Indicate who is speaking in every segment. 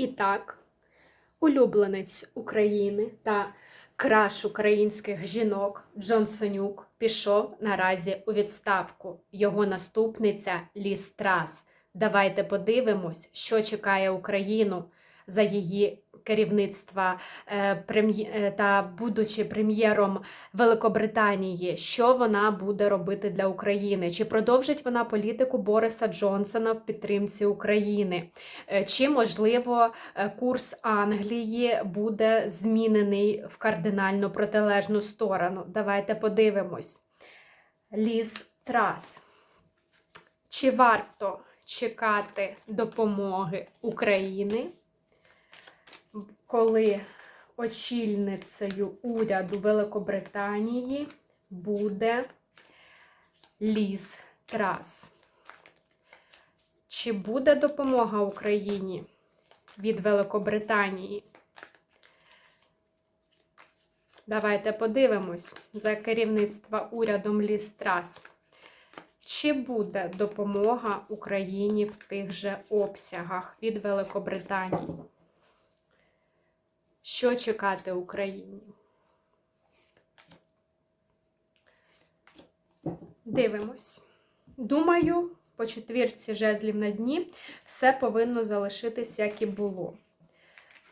Speaker 1: І так, улюбленець України та краш українських жінок Джон Сонюк пішов наразі у відставку. Його наступниця Ліс Трас. Давайте подивимось, що чекає Україну за її керівництва е, е, та будучи прем'єром Великобританії, що вона буде робити для України? Чи продовжить вона політику Бориса Джонсона в підтримці України? Е, Чи можливо курс Англії буде змінений в кардинально протилежну сторону? Давайте подивимось. Ліз Трас. Чи варто чекати допомоги України, коли очільницею уряду Великобританії буде Ліз Трас? Чи буде допомога Україні від Великобританії? Давайте подивимось за керівництва урядом Ліз Трас. Чи буде допомога Україні в тих же обсягах від Великобританії? Що чекати Україні? Дивимось. Думаю, по четвірці жезлів на дні все повинно залишитись, як і було.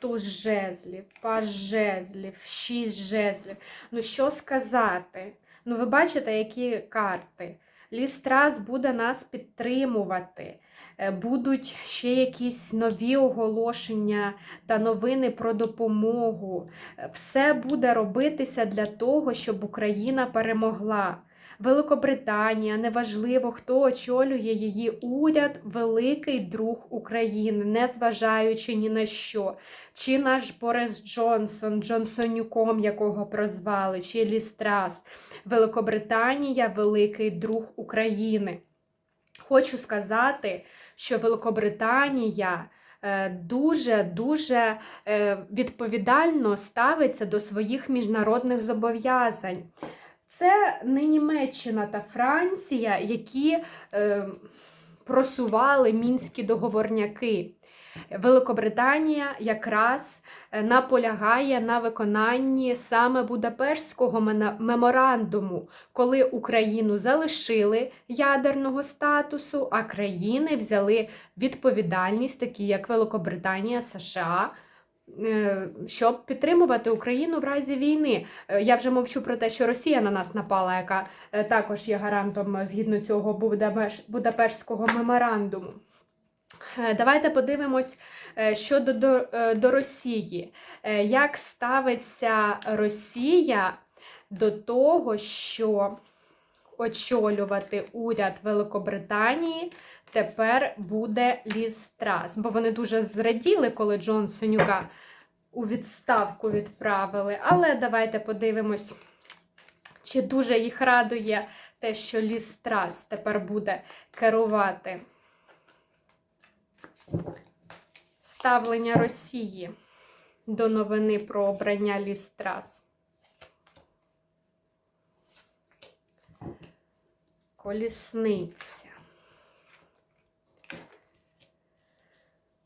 Speaker 1: Туз жезлів, паж жезлів, шість жезлів. Ну, що сказати? Ну, ви бачите, які карти. Лістрас буде нас підтримувати. Е, Будуть ще якісь нові оголошення та новини про допомогу. Е, Все буде робитися для того, щоб Україна перемогла. Великобританія, неважливо, хто очолює її уряд, великий друг України, незважаючи ні на що. Чи наш Борис Джонсон, Джонсонюком, якого прозвали, чи Лістрас. Великобританія великий друг України. Хочу сказати, що Великобританія дуже-дуже відповідально ставиться до своїх міжнародних зобов'язань. Це не Німеччина та Франція, які е, просували мінські договорняки. Великобританія якраз е, наполягає на виконанні саме Будапештського меморандуму, коли Україну залишили ядерного статусу, а країни взяли відповідальність, такі як Великобританія, США. е, Щоб підтримувати Україну в разі війни. Е, Я вже мовчу про те, що Росія на нас напала, яка також є гарантом згідно цього Будапеш- Будапештського меморандуму. Е, Давайте подивимось е, щодо до, е, до Росії. Як ставиться Росія до того, що очолювати уряд Великобританії тепер буде Ліз Трас? Бо вони дуже зраділи, коли Джон Сонюка у відставку відправили. Але давайте подивимось, чи дуже їх радує те, що Ліз Трас тепер буде керувати ставлення Росії до новини про обрання Лістрас. Колісниця.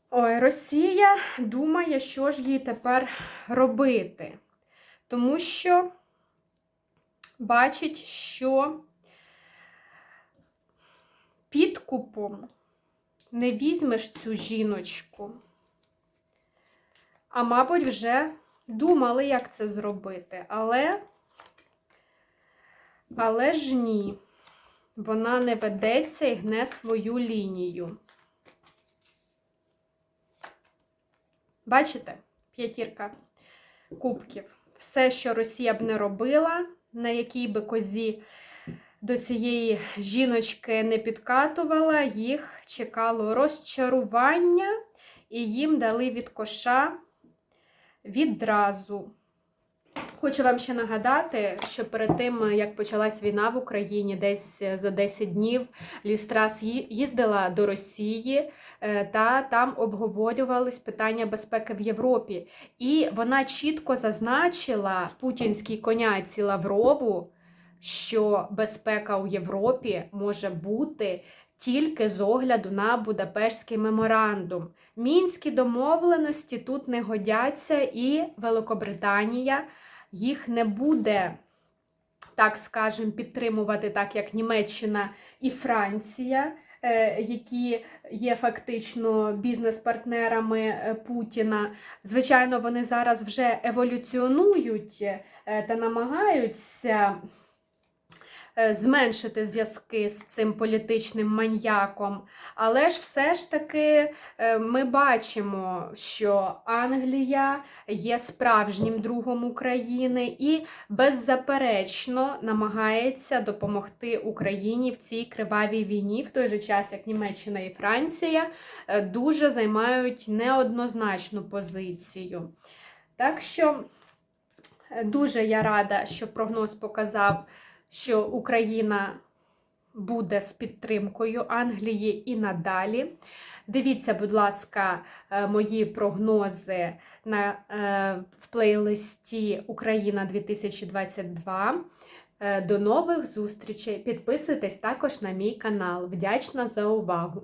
Speaker 1: Ой, Росія думає, що ж їй тепер робити. Тому що бачить, що підкупом не візьмеш цю жіночку. А, мабуть, вже думали, як це зробити. Але, але ж ні, вона не ведеться і гне свою лінію. Бачите? П'ятірка кубків. Все, що Росія б не робила, на якій би козі до цієї жіночки не підкатувала, їх чекало розчарування, і їм дали від коша відразу. Хочу вам ще нагадати, що перед тим, як почалась війна в Україні, десь за 10 днів Лістрас їздила до Росії е, та там обговорювались питання безпеки в Європі. І вона чітко зазначила путінській коняці Лаврову, що безпека у Європі може бути тільки з огляду на Будапештський меморандум. Мінські домовленості тут не годяться, і Великобританія їх не буде, так скажем, підтримувати, так як Німеччина і Франція, е, які є фактично бізнес-партнерами е, Путіна. Звичайно, вони зараз вже еволюціонують е, та намагаються зменшити зв'язки з цим політичним маньяком. Але ж все ж таки е, ми бачимо, що Англія є справжнім другом України і беззаперечно намагається допомогти Україні в цій кривавій війні, в той же час, як Німеччина і Франція е, дуже займають неоднозначну позицію. Так що е, дуже я рада, що прогноз показав, що Україна буде з підтримкою Англії і надалі. Дивіться, будь ласка, е, мої прогнози на, е, в плейлисті Україна 2022. Е, До нових зустрічей. Підписуйтесь також на мій канал. Вдячна за увагу!